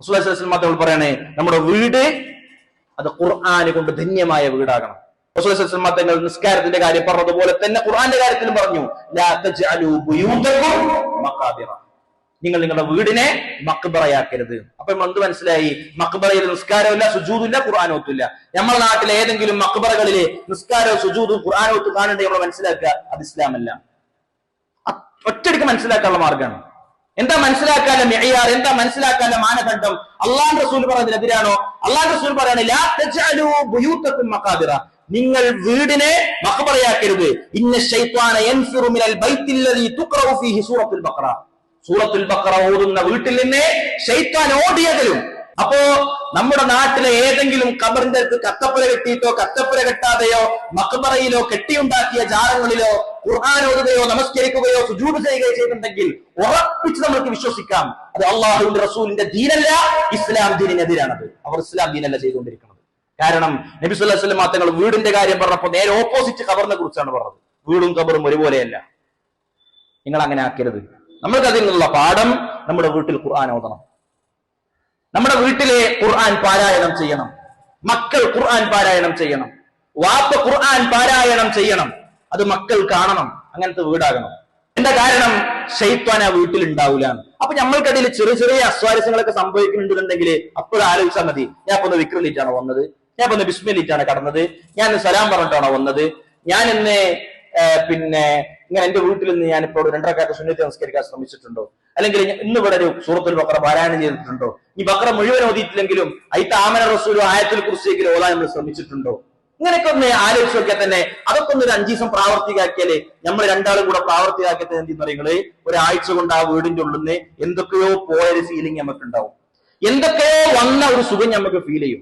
റസൂൽ പറയണേ നമ്മുടെ വീട് അത് ഖുർആന് കൊണ്ട് ധന്യമായ വീടാകണം. തങ്ങൾ നിസ്കാരത്തിന്റെ കാര്യം പറഞ്ഞതുപോലെ തന്നെ ഖുർആന്റെ കാര്യത്തിലും പറഞ്ഞു നിങ്ങൾ നിങ്ങളുടെ വീടിനെ മക്ബറയാക്കരുത്. അപ്പൊ എന്ത് മനസ്സിലായി? മക്ബറയിൽ നിസ്കാരമില്ല സുജൂദില്ല ഖുർആാനോത്തില്ല നമ്മുടെ നാട്ടിലെ ഏതെങ്കിലും മക്ബറകളിലെ നിസ്കാരവും സുജൂദും ഖുർആാനോത്ത് കാണേണ്ടത് നമ്മൾ മനസ്സിലാക്കുക അത് ഇസ്ലാമല്ല. ഒറ്റടിക്ക് മനസ്സിലാക്കാനുള്ള മാർഗമാണ്. എന്താ മനസ്സിലാക്കാനുള്ള മെയ്യാർ എന്താ മനസ്സിലാക്കാനുള്ള മാനദണ്ഡം? അള്ളാൻ റസൂൽ പറഞ്ഞതിനെതിരാണോ? അള്ളാൻ റസൂൽ പറയാണ് മഖാബിറ നിങ്ങൾ വീടിനെ മഖബറയാക്കരുത്. ഇന്ന ശൈത്വാന സൂറത്തുൽ ബഖറ. ഓതുന്ന വീട്ടിൽ നിന്ന് ശൈത്താൻ ഓടിയകലും. അപ്പോ നമ്മുടെ നാട്ടിലെ ഏതെങ്കിലും കബറിന്റെ അടുത്ത് കത്തപ്പുര കെട്ടിയിട്ടോ കത്തപ്പുര കെട്ടാതെയോ മക്ബറയിലോ കെട്ടിയുണ്ടാക്കിയ ജാലങ്ങളിലോ ഖുർആൻ നമസ്കരിക്കുകയോ സുജൂട് ചെയ്യുകയോ ചെയ്തിട്ടുണ്ടെങ്കിൽ ഉറപ്പിച്ച് നമുക്ക് വിശ്വസിക്കാം. അത് അള്ളാഹുവിന്റെ റസൂലിന്റെ ദീനല്ല ഇസ്ലാം ദീനിനെതിരാണത്. അവർ ഇസ്ലാം ദീനല്ല ചെയ്തുകൊണ്ടിരിക്കുന്നത്. കാരണം നബി അലൈഹി വസല്ലം തങ്ങൾ വീടിന്റെ കാര്യം പറഞ്ഞപ്പോൾ നേരെ ഓപ്പോസിറ്റ് കബറിനെ കുറിച്ചാണ് പറഞ്ഞത്. വീടും കബറും ഒരുപോലെയല്ല. നിങ്ങൾ അങ്ങനെ ആക്കരുത്. നമ്മൾക്ക് അതിൽ നിന്നുള്ള പാഠം നമ്മുടെ വീട്ടിൽ ഖുർആൻ ഓതണം. നമ്മുടെ വീട്ടിലെ ഖുർആൻ പാരായണം ചെയ്യണം. മക്കൾ ഖുർആൻ പാരായണം ചെയ്യണം. വാപ്പ ഖുർആൻ പാരായണം ചെയ്യണം. അത് മക്കൾ കാണണം. അങ്ങനത്തെ വീടാകണം. എന്താ കാരണം? ഷെയ്ത്വാൻ ആ വീട്ടിൽ ഉണ്ടാവില്ല അപ്പൊ നമ്മൾക്കിടയിൽ ചെറിയ ചെറിയ അസ്വാരസ്യങ്ങളൊക്കെ സംഭവിക്കുന്നുണ്ടെന്നുണ്ടെങ്കിൽ അപ്പോൾ ആലോചിച്ചാൽ മതി. ഞാൻ ഇപ്പൊ ഒന്ന് വിക്രലിറ്റാണോ വന്നത്? ഞാൻ ഇപ്പൊ ഒന്ന് ബിസ്മിലിറ്റാണ് കടന്നത്? ഞാൻ സലാം പറഞ്ഞിട്ടാണോ വന്നത്? ഞാൻ ഇന്ന് ആ, പിന്നെ ഇങ്ങനെ എന്റെ വീട്ടിൽ നിന്ന് ഞാൻ ഇപ്പോൾ രണ്ടരക്കാത്ത സുന്നത്തി നമസ്കരിക്കാൻ ശ്രമിച്ചിട്ടുണ്ടോ? അല്ലെങ്കിൽ ഇന്ന് ഇവിടെ ഒരു സൂറത്തുൽ ബക്ര പാരായണം ചെയ്തിട്ടുണ്ടോ? ഈ ബക്ര മുഴുവൻ ഓതിയിട്ടില്ലെങ്കിലും അയിത്ത ആമന റസൂലും ആയത്തിൽ കുറിച്ചെങ്കിലും ഓതാൻ നമ്മൾ ശ്രമിച്ചിട്ടുണ്ടോ? ഇങ്ങനെയൊക്കെ ഒന്ന് ആലോചിച്ച് നോക്കിയാൽ തന്നെ അതൊക്കെ ഒന്ന് ഒരു അഞ്ചു ദിവസം പ്രാവർത്തികാക്കിയാലേ നമ്മൾ രണ്ടാളും കൂടെ പ്രാവർത്തികാക്കിയത് എന്തെന്ന് പറയുന്നത് ഒരാഴ്ച കൊണ്ട് ആ വീടിന്റെ ഉള്ളിൽ നിന്ന് എന്തൊക്കെയോ പോയൊരു ഫീലിംഗ് നമുക്ക് ഉണ്ടാവും എന്തൊക്കെയോ വന്ന ഒരു സുഖം നമുക്ക് ഫീൽ ചെയ്യും.